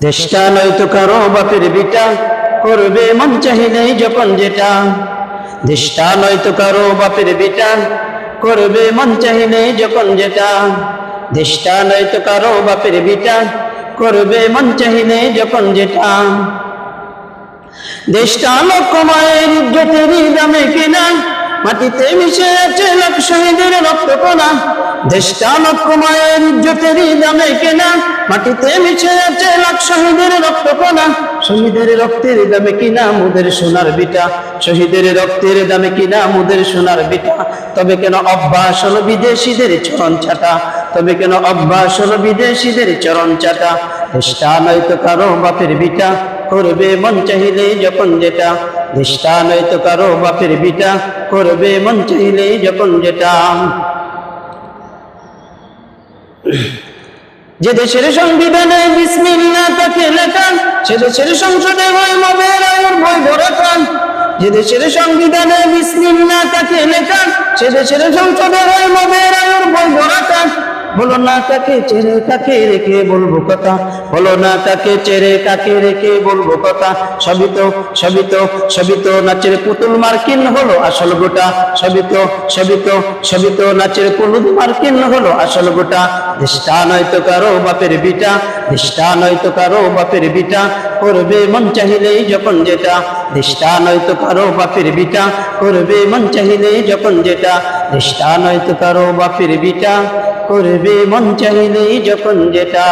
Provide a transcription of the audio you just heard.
দেশটা নয়তো কারও বাপের বিটা, করবে মন চাহিলেই যখন যেটা। দেশটা নয়তো কারও বাপের বিটা, করবে মন চাহিলেই যখন যেটা। দেশটা নয়তো কারও বাপের বিটা, করবে মন চাহিলে যখন যেটা। দেশটা লক্ষ মায়ের ইজ্জতেরই দামে কিনা মাটিতে মিশে আছে লাখ শহীদের রক্ত কোনা দেশটা লক্ষ মায়ের ইজ্জতেরই দামে কিনা। মাটিতে মিশে আছে লাখ শহীদের রক্ত কোনা শহীদের রক্তের দামে কিনা মুদের সোনার বিটা। শহীদের রক্তের দামে কিনা মুদের সোনার বিটা। তবে কেন অভ্যাস হলো বিদেশিদের চরণ চাটা? তবে কেন অভ্যাস হলো বিদেশিদের চরণ চাটা? দেশটা নয়তো কারও বাপের বিটা। করবে মন চাহিলে যখন যেটা দেশটা নয়তো কারও বাপের বিটা, করবে মন চাহিলে যখন যেটা। যে দেশের সংবিধানে বিসমিল্লা তাকে লেখা, সে দেশের সংসদে হয় মবের আয়ুর বই ভরাকান যে দেশের সংবিধানে বিসমিল্লা তাকে লেখা, সে দেশের সংসদে হয় মবের আয়ুর বই ভরাকান বলো না কাকে চেরে, কাকে রেখে বলব কথা? বলো না কাকে চেরে, কাকে রেখে বলব কথা? সবই তো সবই তো সবই তো নাচের পুতুল মার্কিন হলো আসল গোটা। সবই তো সবই তো সবই তো নাচের পুলুদ মার্কিন হলো আসল গোটা। দেশটা নয়তো কারও বাপের বিটা দেশটা নয়তো কারও বাপের বিটা। করবে মন চাহিলেই যখন যেটা দেশটা নয়তো কারও বাপের বিটা। করবে মন চাহিলেই যখন যেটা দেশটা নয়তো কারও বাপের বিটা। করবে মন চাইলেই যখন যেটা